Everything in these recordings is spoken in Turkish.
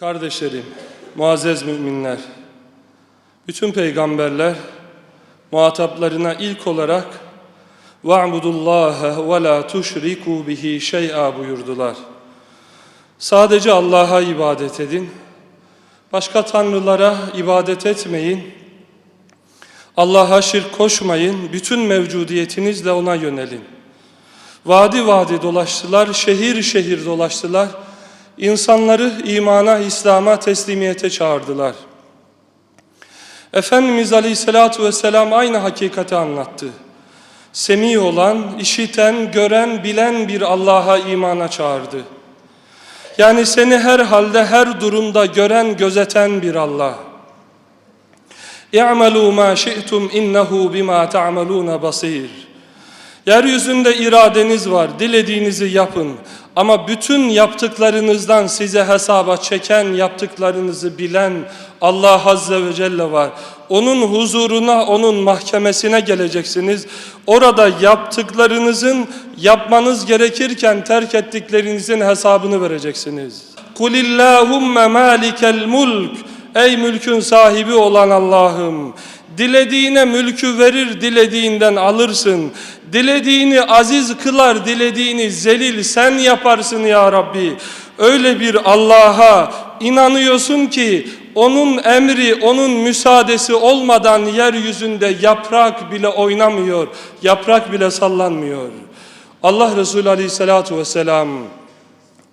Kardeşlerim, muazzez müminler, bütün peygamberler muhataplarına ilk olarak وَاعْبُدُ اللّٰهَ وَلَا تُشْرِكُوا بِهِ شَيْئًا buyurdular. Sadece Allah'a ibadet edin, başka tanrılara ibadet etmeyin, Allah'a şirk koşmayın, bütün mevcudiyetinizle ona yönelin. Vadi vadi dolaştılar, şehir şehir dolaştılar, İnsanları imana, İslam'a, teslimiyete çağırdılar. Efendimiz Aleyhisselatü Vesselam aynı hakikati anlattı. Semi olan, işiten, gören, bilen bir Allah'a imana çağırdı. Yani seni her halde, her durumda gören, gözeten bir Allah. اِعْمَلُوا مَا شِئْتُمْ اِنَّهُ بِمَا تَعْمَلُونَ بَصِيرٌ Yeryüzünde iradeniz var, dilediğinizi yapın. Ama bütün yaptıklarınızdan size hesaba çeken, yaptıklarınızı bilen Allah Azze ve Celle var. Onun huzuruna, onun mahkemesine geleceksiniz. Orada yaptıklarınızın yapmanız gerekirken terk ettiklerinizin hesabını vereceksiniz. Kulillahümme malikel mulk. Ey mülkün sahibi olan Allah'ım. Dilediğine mülkü verir, dilediğinden alırsın. Dilediğini aziz kılar, dilediğini zelil sen yaparsın ya Rabbi. Öyle bir Allah'a inanıyorsun ki onun emri, onun müsaadesi olmadan yeryüzünde yaprak bile oynamıyor, yaprak bile sallanmıyor. Allah Resulü Aleyhisselatü Vesselam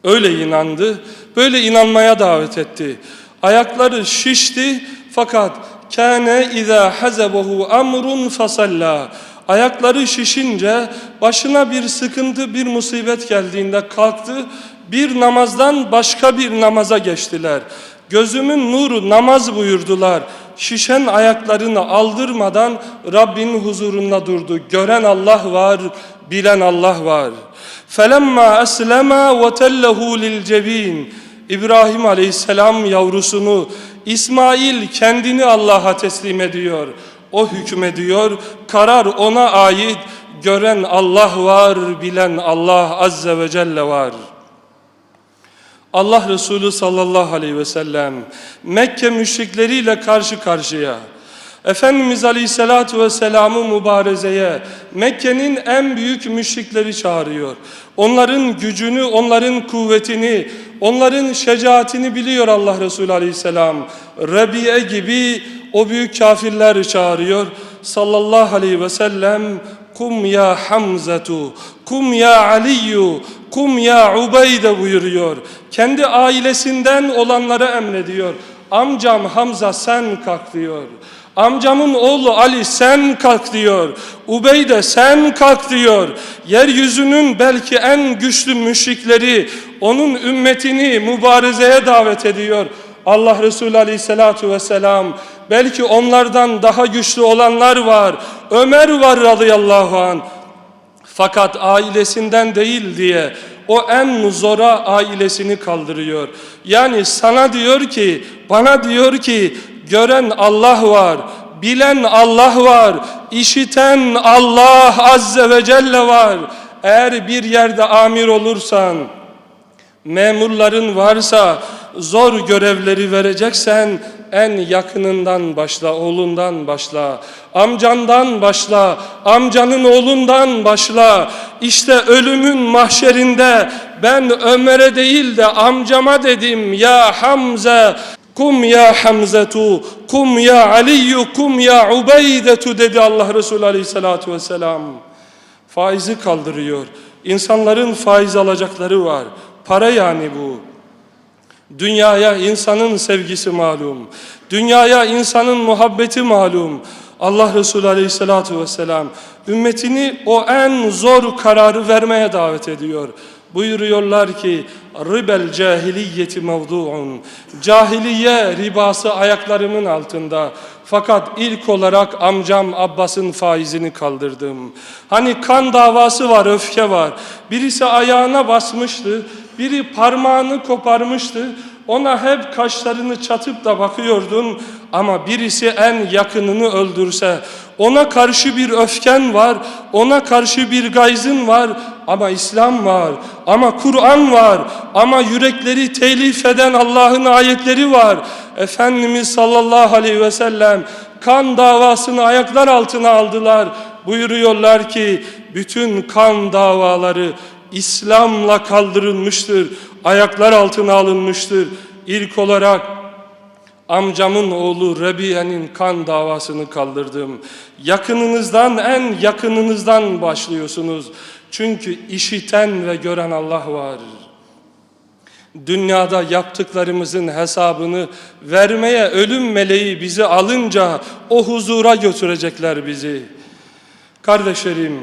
öyle inandı, böyle inanmaya davet etti. Ayakları şişti fakat kâne izâ hazebehu amrun fasalla. Ayakları şişince başına bir sıkıntı, bir musibet geldiğinde kalktı. Bir namazdan başka bir namaza geçtiler. Gözümün nuru namaz buyurdular. Şişen ayaklarını aldırmadan Rabbinin huzurunda durdu. Gören Allah var, bilen Allah var. فَلَمَّا أَسْلَمَا وَتَلَّهُ لِلْجَب۪ينَ İbrahim Aleyhisselam yavrusunu, İsmail kendini Allah'a teslim ediyor. O hükmediyor, karar ona ait, gören Allah var, bilen Allah Azze ve Celle var. Allah Resulü sallallahu aleyhi ve sellem Mekke müşrikleriyle karşı karşıya. Efendimiz Aleyhisselatü Vesselam'ı mübarezeye Mekke'nin en büyük müşrikleri çağırıyor. Onların gücünü, onların kuvvetini, onların şecaatini biliyor Allah Resulü Aleyhisselam. Rabi'e gibi o büyük kafirler çağırıyor. Sallallahu aleyhi ve sellem Kum ya Hamzatu, kum ya Aliyu, kum ya Ubeyde buyuruyor. Kendi ailesinden olanlara emrediyor. Amcam Hamza sen kalk diyor. Amcamın oğlu Ali sen kalk diyor. Ubeyde sen kalk diyor. Yeryüzünün belki en güçlü müşrikleri onun ümmetini mübarezeye davet ediyor. Allah Resulü Aleyhisselatü Vesselam belki onlardan daha güçlü olanlar var. Ömer var radıyallahu an. Fakat ailesinden değil diye o en zora ailesini kaldırıyor. Yani sana diyor ki, bana diyor ki gören Allah var, bilen Allah var, işiten Allah azze ve celle var. Eğer bir yerde amir olursan, memurların varsa zor görevleri vereceksen en yakınından başla, oğlundan başla, amcandan başla, amcanın oğlundan başla. İşte ölümün mahşerinde ben Ömer'e değil de amcama dedim ya Hamza Kum ya Hamzetu, kum ya Aliyu, kum ya Ubeydetu dedi Allah Resulü Aleyhisselatü Vesselam. Faizi kaldırıyor. İnsanların faiz alacakları var. Para yani bu. Dünyaya insanın sevgisi malum. Dünyaya insanın muhabbeti malum. Allah Resulü Aleyhisselatü Vesselam ümmetini o en zor kararı vermeye davet ediyor. Buyuruyorlar ki ribel cahiliyeti mevdu'un. Cahiliye ribası ayaklarımın altında. Fakat ilk olarak amcam Abbas'ın faizini kaldırdım. Hani kan davası var, öfke var. Birisi ayağına basmıştı, biri parmağını koparmıştı. Ona hep kaşlarını çatıp da bakıyordun ama birisi en yakınını öldürse ona karşı bir öfken var, ona karşı bir gayzın var. ama İslam var, ama Kur'an var, ama yürekleri telif eden Allah'ın ayetleri var. Efendimiz sallallahu aleyhi ve sellem kan davasını ayaklar altına aldılar. Buyuruyorlar ki bütün kan davaları İslam'la kaldırılmıştır, ayaklar altına alınmıştır. İlk olarak amcamın oğlu Rebiye'nin kan davasını kaldırdım. Yakınınızdan en yakınınızdan başlıyorsunuz. Çünkü işiten ve gören Allah var. Dünyada yaptıklarımızın hesabını vermeye ölüm meleği bizi alınca o huzura götürecekler bizi. Kardeşlerim,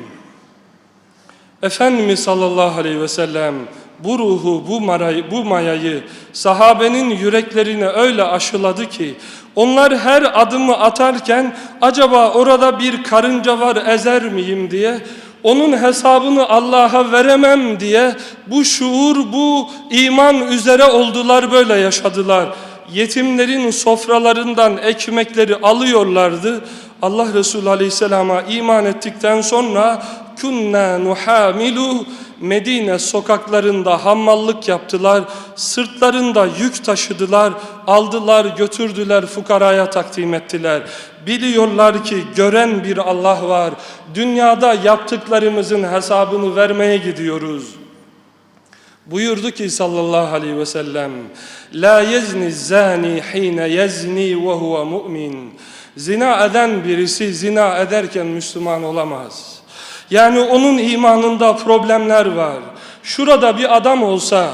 Efendimiz sallallahu aleyhi ve sellem bu ruhu, bu, marayı, bu mayayı sahabenin yüreklerine öyle aşıladı ki onlar her adımı atarken acaba orada bir karınca var ezer miyim diye onun hesabını Allah'a veremem diye bu şuur, bu iman üzere oldular böyle yaşadılar. Yetimlerin sofralarından ekmekleri alıyorlardı. Allah Resulü Aleyhisselam'a iman ettikten sonra kunna nuhamilu Medine sokaklarında hammallık yaptılar, sırtlarında yük taşıdılar, aldılar, götürdüler, fukaraya takdim ettiler. Biliyorlar ki gören bir Allah var. Dünyada yaptıklarımızın hesabını vermeye gidiyoruz. Buyurdu ki sallallahu aleyhi ve sellem La yezni zani hine yezni ve huve mu'min Zina eden birisi zina ederken Müslüman olamaz. Yani onun imanında problemler var. Şurada bir adam olsa,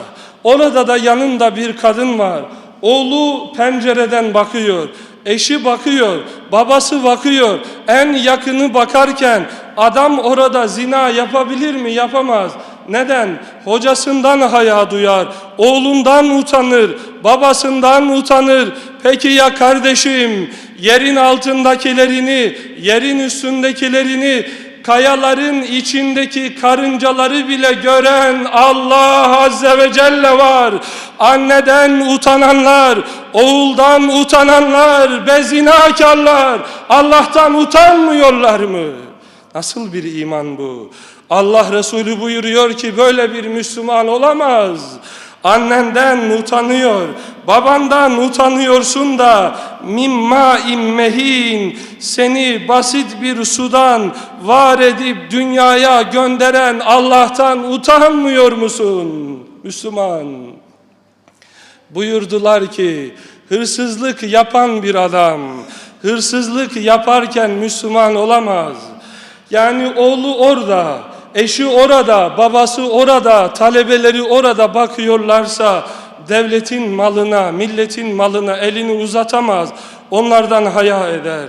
orada da yanında bir kadın var. Oğlu pencereden bakıyor, eşi bakıyor, babası bakıyor. En yakını bakarken adam orada zina yapabilir mi? Yapamaz. Neden? Hocasından haya duyar, oğlundan utanır, babasından utanır. Peki ya kardeşim, yerin altındakilerini, yerin üstündekilerini, kayaların içindeki karıncaları bile gören Allah Azze ve Celle var. Anneden utananlar, oğuldan utananlar, bezinakarlar Allah'tan utanmıyorlar mı? Nasıl bir iman bu? Allah Resulü buyuruyor ki böyle bir Müslüman olamaz. Annenden utanıyor, babandan utanıyorsun da mimma immehin seni basit bir sudan var edip dünyaya gönderen Allah'tan utanmıyor musun Müslüman? Buyurdular ki hırsızlık yapan bir adam hırsızlık yaparken Müslüman olamaz. Yani oğlu orada, eşi orada, babası orada, talebeleri orada bakıyorlarsa devletin malına, milletin malına elini uzatamaz. Onlardan haya eder.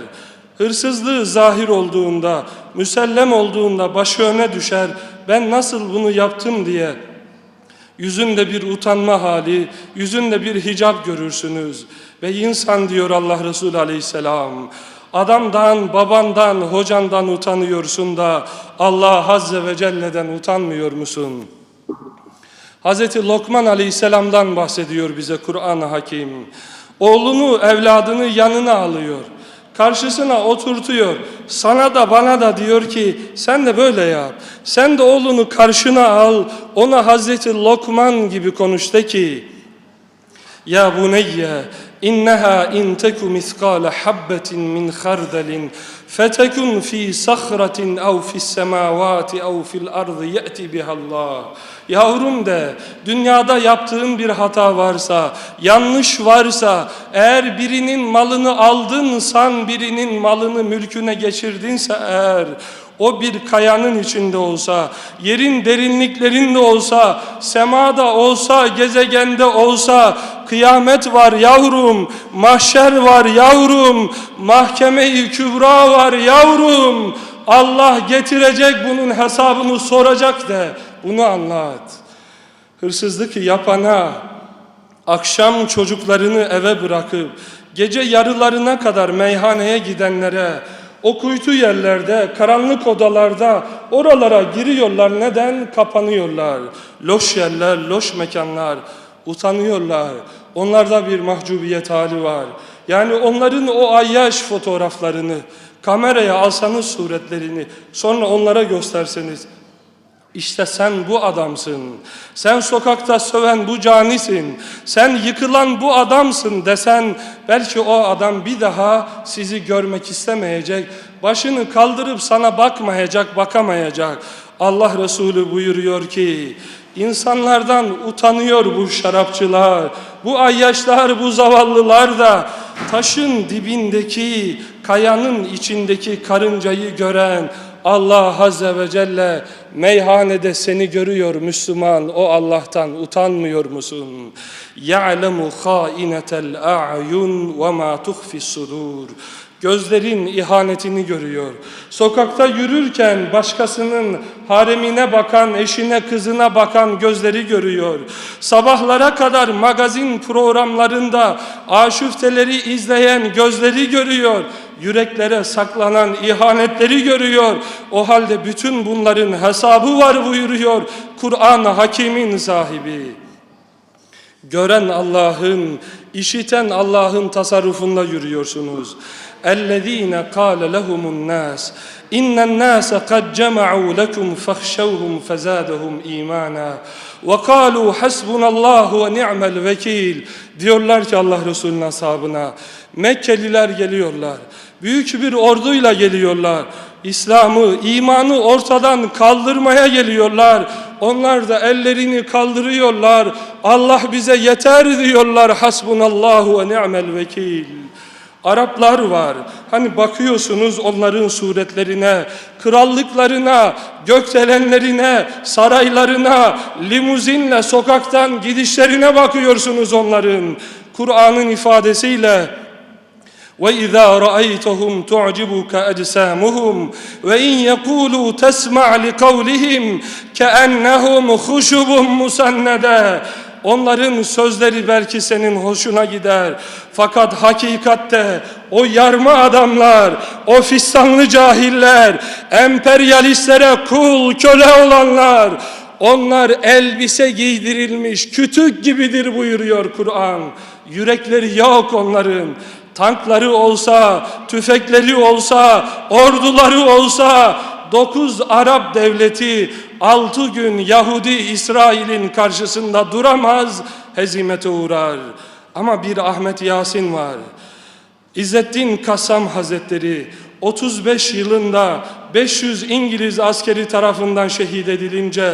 Hırsızlığı zahir olduğunda, müsellem olduğunda başı öne düşer. Ben nasıl bunu yaptım diye Yüzünde bir utanma hali, yüzünde bir hicap görürsünüz. Ve insan diyor Allah Resulü aleyhisselam, adamdan, babandan, hocandan utanıyorsun da Allah Azze ve Celle'den utanmıyor musun? Hazreti Lokman aleyhisselamdan bahsediyor bize Kur'an-ı Hakim. Oğlunu, evladını yanına alıyor. Karşısına oturtuyor. Sana da bana da diyor ki sen de böyle yap. Sen de oğlunu karşına al. Ona Hazreti Lokman gibi konuş de ki ya buneyye inneha in teku miskale habbetin min khardalin fetekun fi sahratin ev fis semavati ev fil ardı ye'ti bihallah. Yavrum de dünyada yaptığın bir hata varsa, yanlış varsa, eğer birinin malını aldınsan, birinin malını mülküne geçirdinse eğer, o bir kayanın içinde olsa, yerin derinliklerinde olsa, semada olsa, gezegende olsa, kıyamet var yavrum, mahşer var yavrum, mahkeme-i kübra var yavrum. Allah getirecek bunun hesabını soracak de bunu anlat. Hırsızlık yapana, akşam çocuklarını eve bırakıp, gece yarılarına kadar meyhaneye gidenlere, o kuytu yerlerde, karanlık odalarda oralara giriyorlar. Neden? Kapanıyorlar. Loş yerler, loş mekanlar. Utanıyorlar. Onlarda bir mahcubiyet hali var. Yani onların o ayyaş fotoğraflarını kameraya alsanız suretlerini sonra onlara gösterseniz İşte sen bu adamsın. Sen sokakta söven bu canisin. Sen yıkılan bu adamsın desen belki o adam bir daha sizi görmek istemeyecek. Başını kaldırıp sana bakmayacak, bakamayacak. Allah Resulü buyuruyor ki insanlardan utanıyor bu şarapçılar. Bu ayyaşlar, bu zavallılar da taşın dibindeki, kayanın içindeki karıncayı gören Allah Azze ve Celle meyhanede seni görüyor Müslüman. O Allah'tan utanmıyor musun? يَعْلَمُ خَائِنَةَ الْاَعْيُنْ وَمَا تُخْفِ الصُّدُورِ Gözlerin ihanetini görüyor. Sokakta yürürken başkasının haremine bakan, eşine, kızına bakan gözleri görüyor. Sabahlara kadar magazin programlarında aşüfteleri izleyen gözleri görüyor. Yüreklere saklanan ihanetleri görüyor. O halde bütün bunların hesabı var buyuruyor Kur'an-ı Hakim'in sahibi. Gören Allah'ın, işiten Allah'ın tasarrufunda yürüyorsunuz. اَلَّذ۪ينَ قَالَ لَهُمُ النَّاسِ اِنَّ النَّاسَ قَدْ جَمَعُوا لَكُمْ فَاخْشَوْهُمْ فَزَادَهُمْ اِيمَانًا وَقَالُوا حَسْبُنَ اللّٰهُ وَنِعْمَ الْوَكِيلِ Diyorlar ki Allah Resulü'nün ashabına, Mekkeliler geliyorlar. Büyük bir orduyla geliyorlar. İslam'ı, imanı ortadan kaldırmaya geliyorlar. Onlar da ellerini kaldırıyorlar. Allah bize yeter diyorlar. Hasbunallahu ve ni'mel vekil. Araplar var. Hani bakıyorsunuz onların suretlerine, krallıklarına, gökdelenlerine, saraylarına, limuzinle sokaktan gidişlerine bakıyorsunuz onların. Kur'an'ın ifadesiyle وَإِذَا رَأَيْتَهُمْ تُعْجِبُكَ أَجْسَامُهُمْ وَإِنْ يَقُولُوا تَسْمَعْ لِقَوْلِهِمْ كَأَنَّهُمْ خُشُبٌ مُسَنَّدًا Onların sözleri belki senin hoşuna gider. Fakat hakikatte o yarma adamlar, o fistanlı cahiller, emperyalistlere kul köle olanlar, onlar elbise giydirilmiş kütük gibidir buyuruyor Kur'an. Yürekleri yok onların. Tankları olsa, tüfekleri olsa, orduları olsa, dokuz Arap devleti altı gün Yahudi İsrail'in karşısında duramaz, hezimete uğrar. Ama bir Ahmet Yasin var. İzzettin Kasam Hazretleri 35 yılında 500 İngiliz askeri tarafından şehit edilince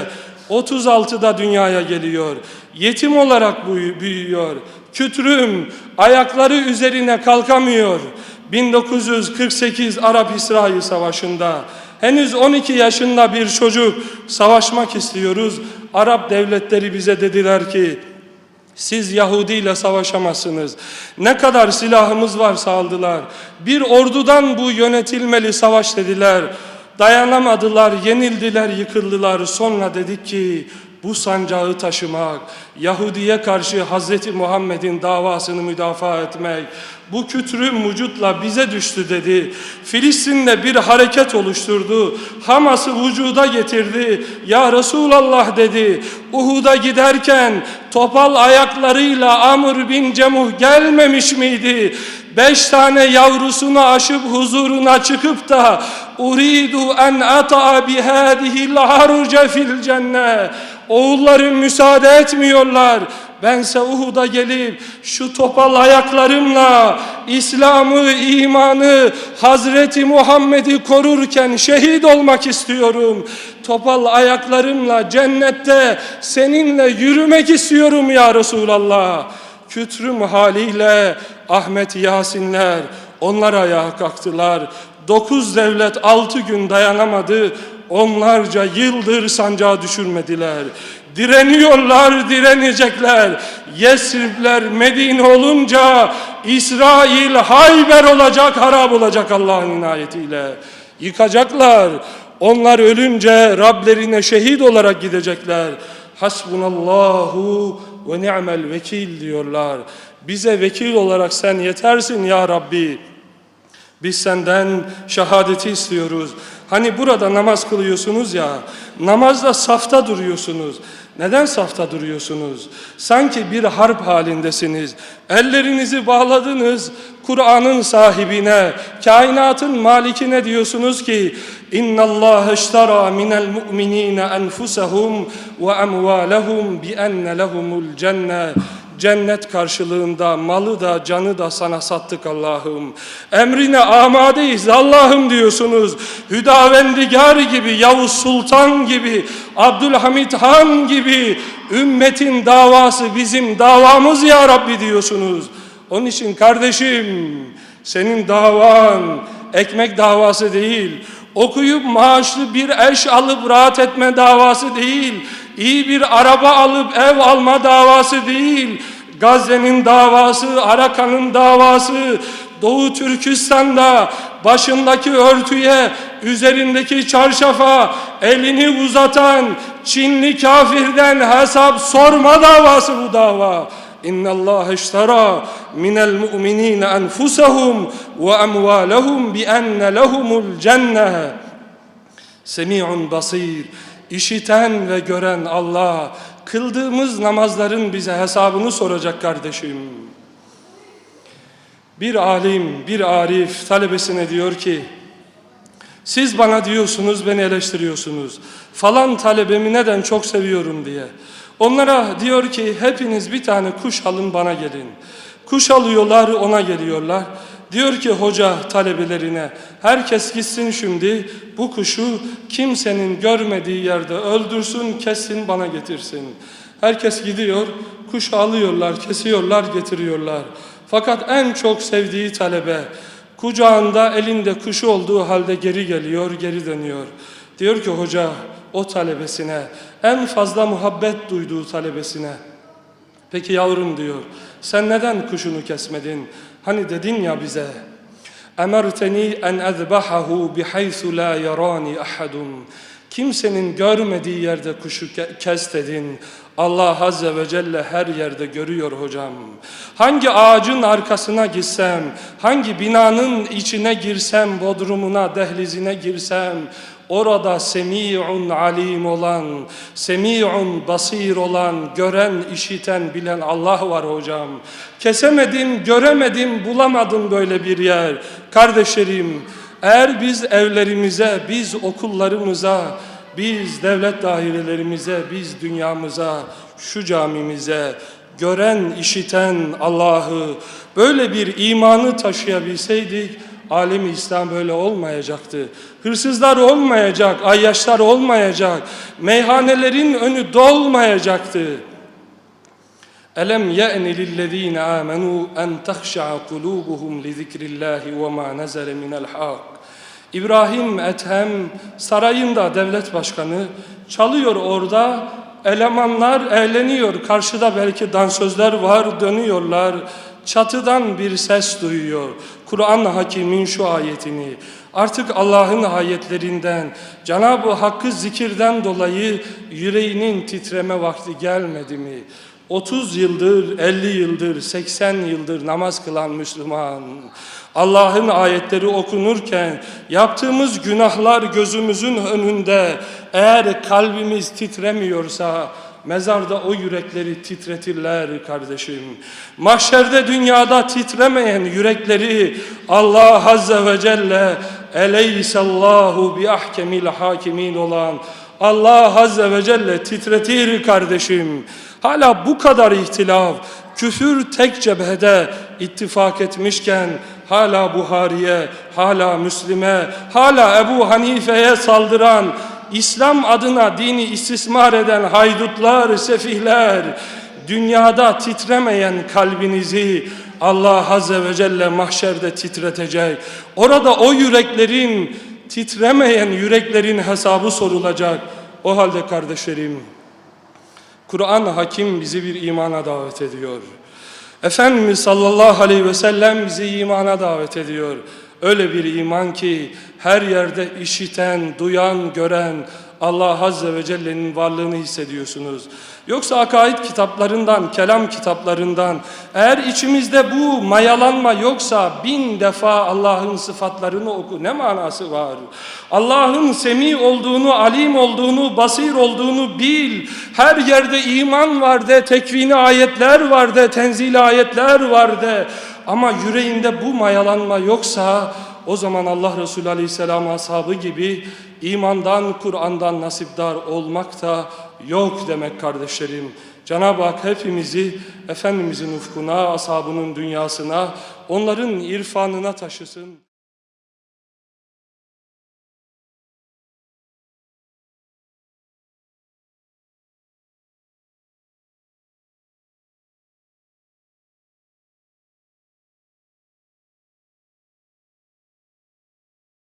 36'da dünyaya geliyor. Yetim olarak büyü- büyüyor. Kütrüm ayakları üzerine kalkamıyor. 1948 Arap-İsrail Savaşı'nda henüz 12 yaşında bir çocuk savaşmak istiyoruz. Arap devletleri bize dediler ki siz Yahudi ile savaşamazsınız. Ne kadar silahımız varsa aldılar. Bir ordudan bu yönetilmeli savaş dediler. Dayanamadılar, yenildiler, yıkıldılar. Sonra dedik ki bu sancağı taşımak, Yahudiye karşı Hazreti Muhammed'in davasını müdafaa etmek, bu kütrüm vücutla bize düştü dedi. Filistin'de bir hareket oluşturdu. Hamas'ı vücuda getirdi. Ya Resulallah dedi. Uhud'a giderken topal ayaklarıyla Amr bin Cemuh gelmemiş miydi? Beş tane yavrusunu aşıp huzuruna çıkıp da uridu en ata'a bihadihil haruce fil cennet. Oğullarım müsaade etmiyorlar. Bense Uhud'a gelip şu topal ayaklarımla İslam'ı, imanı, Hazreti Muhammed'i korurken şehit olmak istiyorum. Topal ayaklarımla cennette seninle yürümek istiyorum ya Resulallah. Kütrüm haliyle Ahmet Yasinler onlar ayağa kalktılar. Dokuz devlet altı gün dayanamadı. Onlarca yıldır sancağı düşürmediler. Direniyorlar, direnecekler. Yesribler Medine olunca İsrail Hayber olacak, harap olacak Allah'ın inayetiyle. Yıkacaklar. Onlar ölünce Rablerine şehit olarak gidecekler. Hasbunallahu ve ni'mel vekil diyorlar. Bize vekil olarak sen yetersin ya Rabbi. Biz senden şehadeti istiyoruz. Hani burada namaz kılıyorsunuz ya, namazda safta duruyorsunuz. Neden safta duruyorsunuz? Sanki bir harp halindesiniz. Ellerinizi bağladınız. Kur'an'ın sahibine, kainatın malikine diyorsunuz ki Allah iştara minel mu'minina enfusahum ve emvalahum bi enne lehumul cennet. Karşılığında malı da canı da sana sattık Allah'ım. Emrine amadeyiz Allah'ım diyorsunuz. Hüdavendigar gibi, Yavuz Sultan gibi, Abdülhamit Han gibi ümmetin davası bizim davamız ya Rabbi diyorsunuz. Onun için kardeşim senin davan ekmek davası değil. Okuyup maaşlı bir eş alıp rahat etme davası değil. İyi bir araba alıp ev alma davası değil. Gazze'nin davası, Arakan'ın davası, Doğu Türkistan'da başındaki örtüye, üzerindeki çarşafa elini uzatan Çinli kafirden hesap sorma davası bu dava. İnna Allah iştara minel mu'minin enfusahum ve emvalahum bi enne lehumul cennet. Semi'un basir. İşiten ve gören Allah. Kıldığımız namazların bize hesabını soracak kardeşim. Bir alim, bir arif talebesine diyor ki, siz bana diyorsunuz, beni eleştiriyorsunuz. Falan talebemi neden çok seviyorum diye. Onlara diyor ki hepiniz bir tane kuş alın bana gelin. Kuş alıyorlar ona geliyorlar. Diyor ki hoca talebelerine herkes gitsin şimdi bu kuşu kimsenin görmediği yerde öldürsün kessin bana getirsin. Herkes gidiyor kuşu alıyorlar kesiyorlar getiriyorlar. Fakat en çok sevdiği talebe kucağında elinde kuşu olduğu halde geri geliyor geri dönüyor. Diyor ki hoca o talebesine en fazla muhabbet duyduğu talebesine Peki yavrum diyor, sen neden kuşunu kesmedin? Hani dedin ya bize, emerteni en ezbahahu bihaythu la yarani ahadun. Kimsenin görmediği yerde kuşu ke- kes dedin. Allah Azze ve Celle her yerde görüyor hocam. Hangi ağacın arkasına gitsem, hangi binanın içine girsem, bodrumuna, dehlizine girsem, Orada semi'un alim olan, semi'un basir olan, gören, işiten, bilen Allah var hocam. Kesemedim, göremedim, bulamadım böyle bir yer. Kardeşlerim, eğer biz evlerimize, biz okullarımıza, biz devlet dairelerimize, biz dünyamıza, şu camimize, gören, işiten Allah'ı, böyle bir imanı taşıyabilseydik, Alemi İslam böyle olmayacaktı. Hırsızlar olmayacak, ayyaşlar olmayacak, meyhanelerin önü dolmayacaktı. Elem ye'ni lillezine amenu en tahşa'a kulubuhum li zikrillahi ve ma nezele minel hak. İbrahim Ethem sarayında devlet başkanı çalıyor orada elemanlar eğleniyor karşıda belki dansözler var dönüyorlar çatıdan bir ses duyuyor Kur'an hakimin şu ayetini. Artık Allah'ın ayetlerinden Cenab-ı Hakk'ı zikirden dolayı yüreğinin titreme vakti gelmedi mi? 30 yıldır, 50 yıldır, 80 yıldır namaz kılan Müslüman, Allah'ın ayetleri okunurken yaptığımız günahlar gözümüzün önünde eğer kalbimiz titremiyorsa mezarda o yürekleri titretirler kardeşim. Mahşerde dünyada titremeyen yürekleri Allah Azze ve Celle eleysallahu bi ahkemil hakimin olan Allah Azze ve Celle titretir kardeşim. Hala bu kadar ihtilaf, küfür tek cephede ittifak etmişken hala Buhari'ye, hala Müslim'e, hala Ebu Hanife'ye saldıran, İslam adına dini istismar eden haydutlar, sefihler, dünyada titremeyen kalbinizi Allah Azze ve Celle mahşerde titretecek. Orada o yüreklerin, titremeyen yüreklerin hesabı sorulacak. O halde kardeşlerim, Kur'an hakim bizi bir imana davet ediyor. Efendimiz sallallahu aleyhi ve sellem bizi imana davet ediyor. Öyle bir iman ki her yerde işiten, duyan, gören Allah Azze ve Celle'nin varlığını hissediyorsunuz. Yoksa akaid kitaplarından, kelam kitaplarından eğer içimizde bu mayalanma yoksa bin defa Allah'ın sıfatlarını oku. Ne manası var? Allah'ın semi olduğunu, alim olduğunu, basir olduğunu bil. Her yerde iman var de, tekvini ayetler var de, tenzili ayetler var de. Ama yüreğinde bu mayalanma yoksa o zaman Allah Resulü Aleyhisselam ashabı gibi imandan, Kur'an'dan nasipdar olmak da yok demek kardeşlerim. Cenab-ı Hak hepimizi Efendimizin ufkuna, ashabının dünyasına, onların irfanına taşısın.